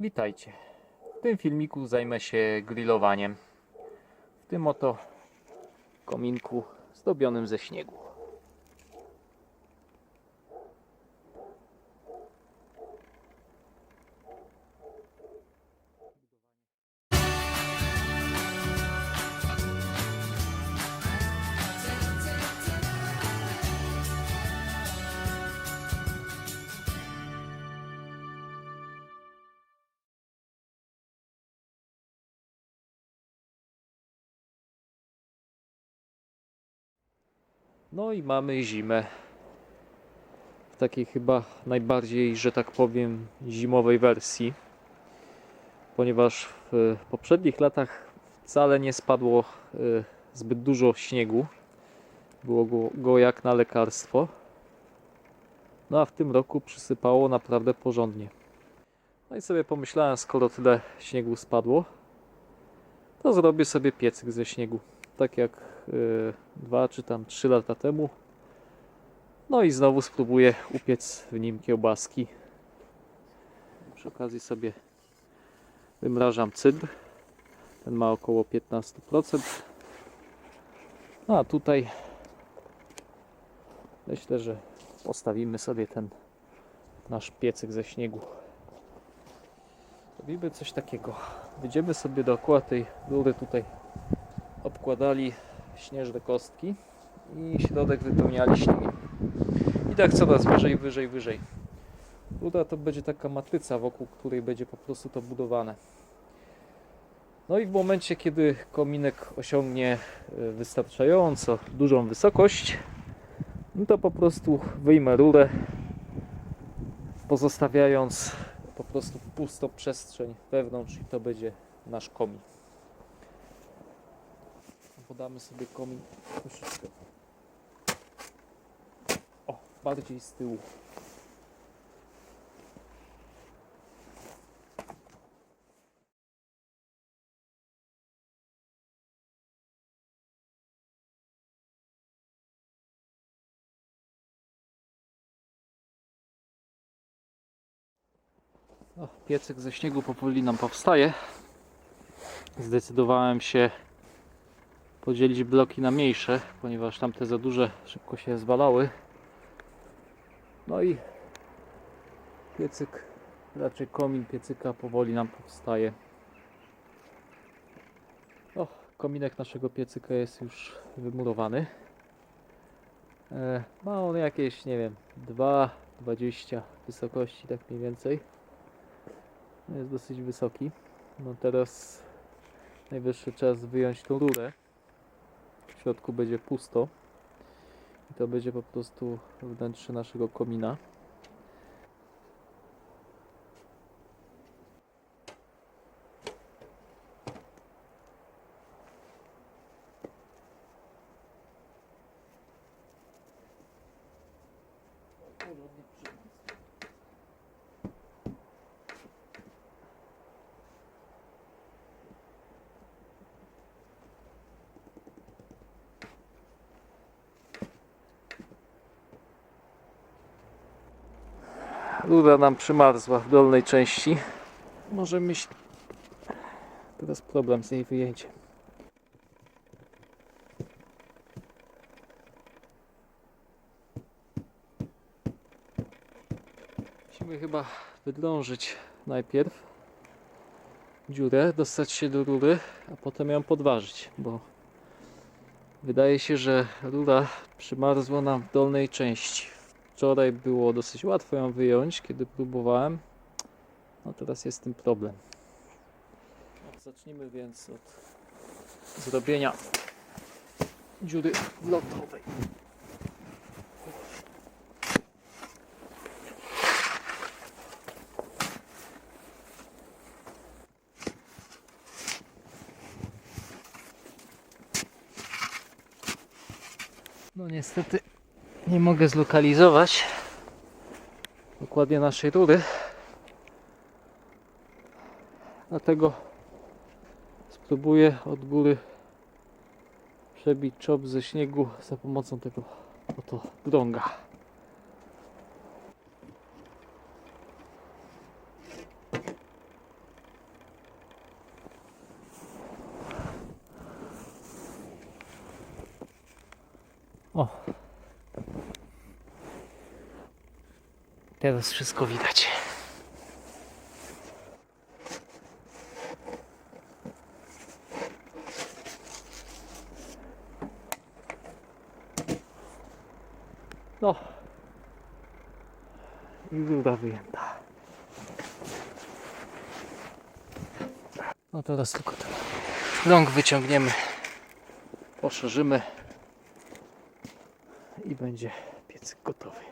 Witajcie. W tym filmiku zajmę się grillowaniem. W tym oto kominku zdobionym ze śniegu. No i mamy zimę. W takiej chyba najbardziej, że tak powiem, zimowej wersji. Ponieważ w poprzednich latach wcale nie spadło e, zbyt dużo śniegu. Było go, jak na lekarstwo. No a w tym roku przysypało naprawdę porządnie. No i sobie pomyślałem, skoro tyle śniegu spadło, to zrobię sobie piecyk ze śniegu. Tak jak dwa czy tam trzy lata temu. No i znowu spróbuję upiec w nim kiełbaski. Przy okazji sobie wymrażam cydr. Ten ma około 15%. No a tutaj myślę, że postawimy sobie ten nasz piecyk ze śniegu. Robimy coś takiego. Będziemy sobie dookoła tej rury tutaj obkładali śnieżne kostki i środek wypełniali śniegiem. I tak coraz wyżej, wyżej, wyżej. Rura to będzie taka matryca, wokół której będzie po prostu to budowane. No i w momencie, kiedy kominek osiągnie e, wystarczająco dużą wysokość, no to po prostu wyjmę rurę, pozostawiając po prostu pustą przestrzeń wewnątrz i to będzie nasz komin podamy sobie komin troszeczkę o, bardziej z tyłu. O, ze śniegu powoli nam powstaje. Zdecydowałem się podzielić bloki na mniejsze, ponieważ tamte za duże szybko się zwalały. No i piecyk, raczej komin piecyka powoli nam powstaje. O, kominek naszego piecyka jest już wymurowany. E, ma on jakieś, nie wiem, 2,20 wysokości, tak mniej więcej. Jest dosyć wysoki. No teraz najwyższy czas wyjąć tą rurę w środku będzie pusto i to będzie po prostu wnętrze naszego komina. Rura nam przymarzła w dolnej części. Może mieć teraz problem z jej wyjęciem. Musimy chyba wydrążyć najpierw dziurę, dostać się do rury, a potem ją podważyć, bo wydaje się, że rura przymarzła nam w dolnej części. Wczoraj było dosyć łatwo ją wyjąć, kiedy próbowałem. No teraz jest z tym problem. Zacznijmy więc od zrobienia dziury wlotowej. No niestety nie mogę zlokalizować dokładnie naszej rury. Dlatego spróbuję od góry przebić czop ze śniegu za pomocą tego oto drąga. O, Teraz wszystko widać. No. I rura wyjęta. No teraz tylko ten rąk wyciągniemy, poszerzymy i będzie piecyk gotowy.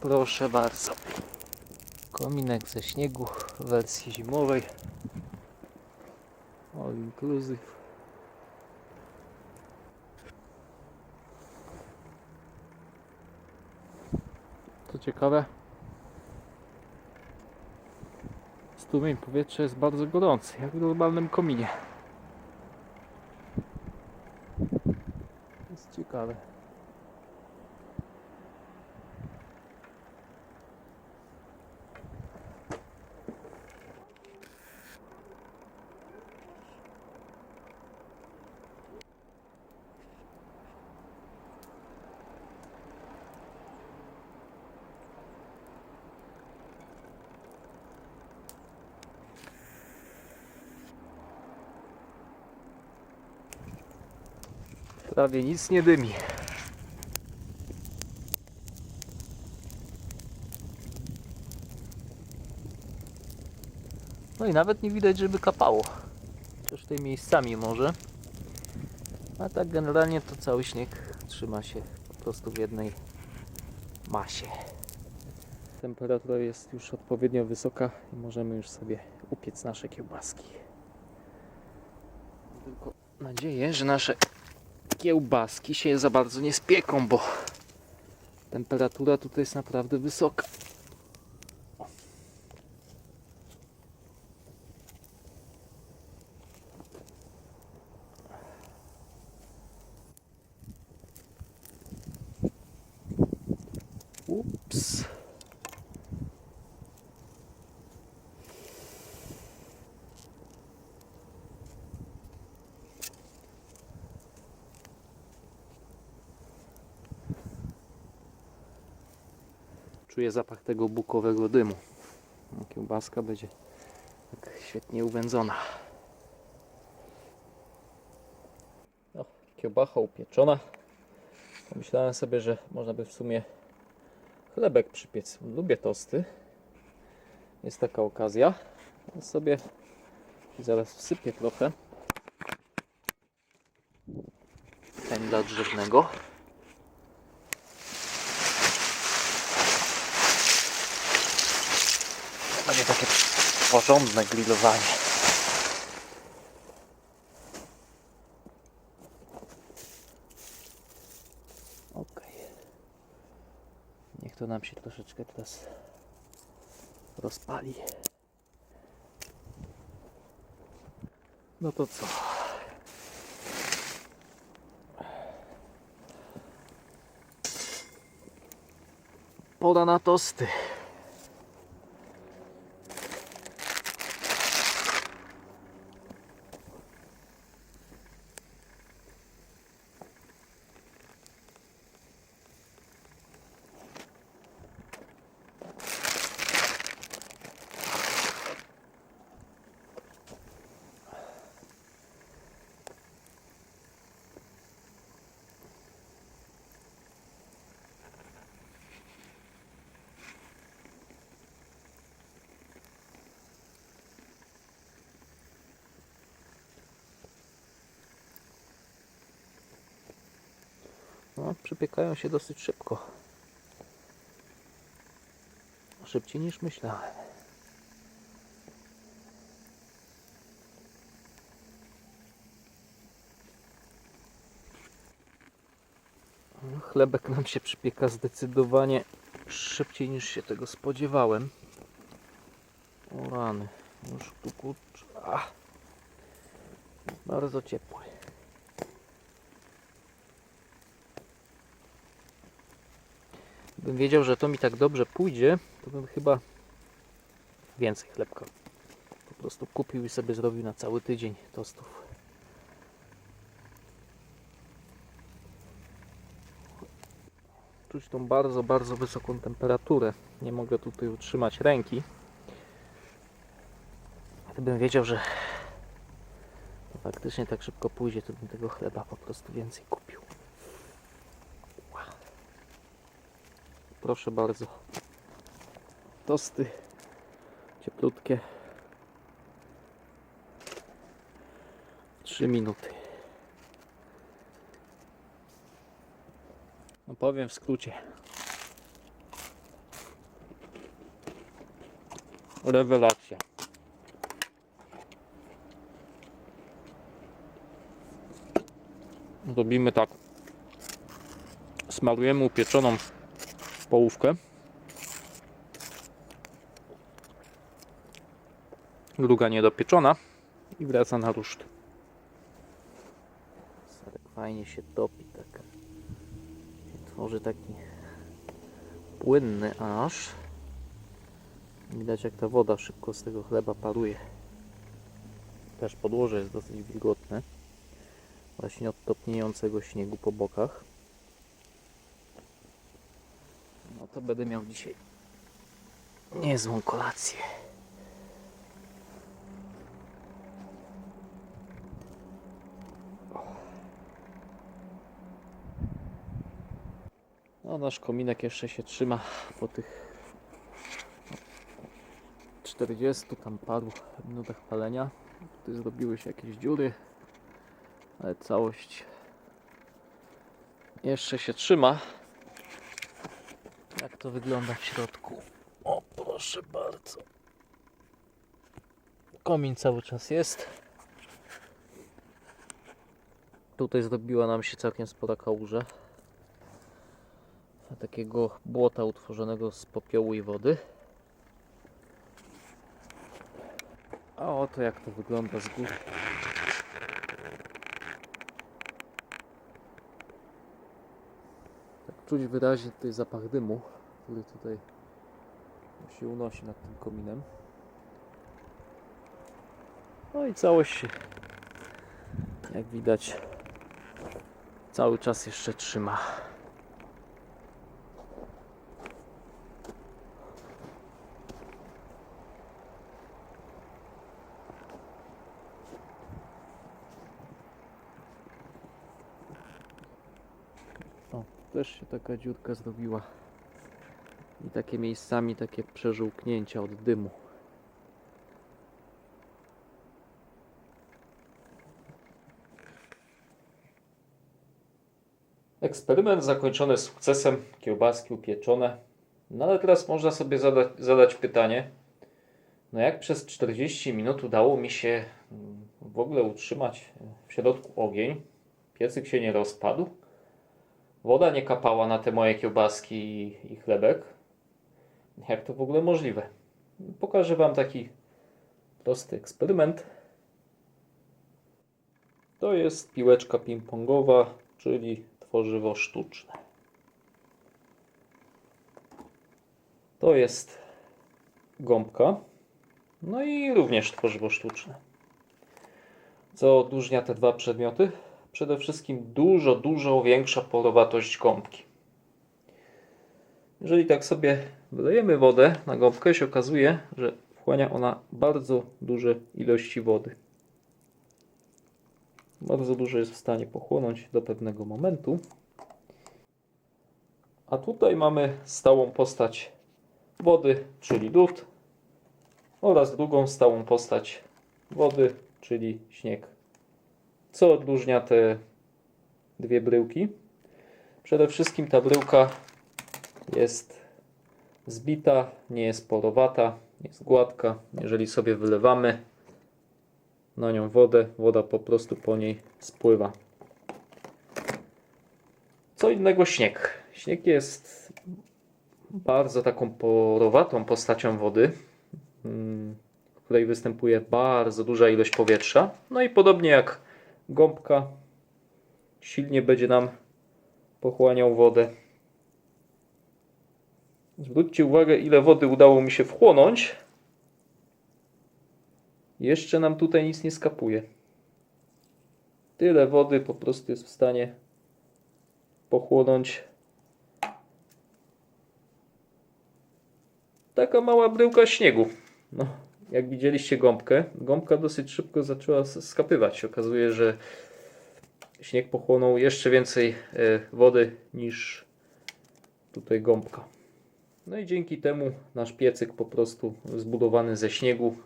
Proszę bardzo. Kominek ze śniegu w wersji zimowej. All inclusive. Co ciekawe, strumień powietrza jest bardzo gorący, jak w normalnym kominie. Jest ciekawe. Prawie nic nie dymi. No i nawet nie widać, żeby kapało. Chociaż tutaj miejscami może. A tak generalnie to cały śnieg trzyma się po prostu w jednej masie. Temperatura jest już odpowiednio wysoka i możemy już sobie upiec nasze kiełbaski. Tylko nadzieję, że nasze kiełbaski się za bardzo nie spieką, bo temperatura tutaj jest naprawdę wysoka. Czuję zapach tego bukowego dymu. No, Kiełbaska będzie tak świetnie uwędzona. No, kiełbacha upieczona. Pomyślałem sobie, że można by w sumie chlebek przypiec. Lubię tosty. Jest taka okazja. Ja sobie zaraz wsypię trochę węgla drzewnego. Będzie takie porządne grillowanie. Ok. Niech to nam się troszeczkę teraz rozpali. No to co? Poda na tosty. No, przypiekają się dosyć szybko. Szybciej niż myślałem. No, Chlebek nam się przypieka zdecydowanie szybciej niż się tego spodziewałem. O rany, już tu kurczę. Bardzo ciepły. Gdybym wiedział, że to mi tak dobrze pójdzie, to bym chyba więcej chlebka po prostu kupił i sobie zrobił na cały tydzień tostów. Czuć tą bardzo, bardzo wysoką temperaturę. Nie mogę tutaj utrzymać ręki. Gdybym wiedział, że faktycznie tak szybko pójdzie, to bym tego chleba po prostu więcej kupił. Proszę bardzo. Tosty cieplutkie. 3 minuty. No powiem w skrócie. Rewelacja. Robimy tak. Smarujemy upieczoną połówkę. Druga niedopieczona i wraca na ruszt. Fajnie się topi, tak tworzy taki płynny aż. Widać jak ta woda szybko z tego chleba paruje. Też podłoże jest dosyć wilgotne. Właśnie od topniejącego śniegu po bokach. No to będę miał dzisiaj niezłą kolację. No nasz kominek jeszcze się trzyma po tych 40 tam paru minutach palenia. Tutaj zrobiły się jakieś dziury, ale całość jeszcze się trzyma. Jak to wygląda w środku? O, proszę bardzo. Komin cały czas jest. Tutaj zrobiła nam się całkiem spora kałuża. Takiego błota utworzonego z popiołu i wody. A oto jak to wygląda z góry. Czuć wyraźnie tutaj zapach dymu, który tutaj się unosi nad tym kominem. No i całość się, jak widać, cały czas jeszcze trzyma. Też się taka dziurka zrobiła. I takie miejscami takie przeżółknięcia od dymu. Eksperyment zakończony sukcesem, kiełbaski upieczone. No ale teraz można sobie zadać, zadać pytanie, no jak przez 40 minut udało mi się mm, w ogóle utrzymać w środku ogień, piecyk się nie rozpadł, woda nie kapała na te moje kiełbaski i, chlebek. Jak to w ogóle możliwe? Pokażę Wam taki prosty eksperyment. To jest piłeczka ping-pongowa, czyli tworzywo sztuczne. To jest gąbka, no i również tworzywo sztuczne. Co odróżnia te dwa przedmioty? Przede wszystkim dużo, dużo większa porowatość gąbki. Jeżeli tak sobie wylejemy wodę na gąbkę, się okazuje, że wchłania ona bardzo duże ilości wody. Bardzo dużo jest w stanie pochłonąć do pewnego momentu. A tutaj mamy stałą postać wody, czyli lód, oraz drugą stałą postać wody, czyli śnieg. Co odróżnia te dwie bryłki? Przede wszystkim ta bryłka jest zbita, nie jest porowata, jest gładka. Jeżeli sobie wylewamy na nią wodę, woda po prostu po niej spływa. Co innego śnieg. Śnieg jest bardzo taką porowatą postacią wody, mm, w której występuje bardzo duża ilość powietrza. No i podobnie jak gąbka silnie będzie nam pochłaniał wodę. Zwróćcie uwagę, ile wody udało mi się wchłonąć. Jeszcze nam tutaj nic nie skapuje. Tyle wody po prostu jest w stanie pochłonąć. Taka mała bryłka śniegu. No jak widzieliście gąbkę, gąbka dosyć szybko zaczęła skapywać. Okazuje, że śnieg pochłonął jeszcze więcej e, wody niż tutaj gąbka. No i dzięki temu nasz piecyk po prostu zbudowany ze śniegu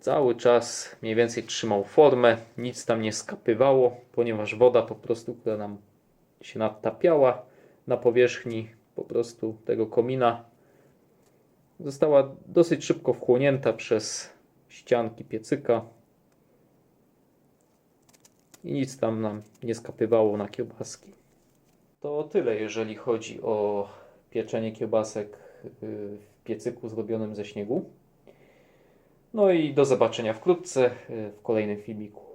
cały czas mniej więcej trzymał formę, nic tam nie skapywało, ponieważ woda po prostu, która nam się nadtapiała na powierzchni po prostu tego komina została dosyć szybko wchłonięta przez ścianki piecyka i nic tam nam nie skapywało na kiełbaski. To tyle, jeżeli chodzi o pieczenie kiełbasek y, w piecyku zrobionym ze śniegu. No i do zobaczenia wkrótce y, w kolejnym filmiku.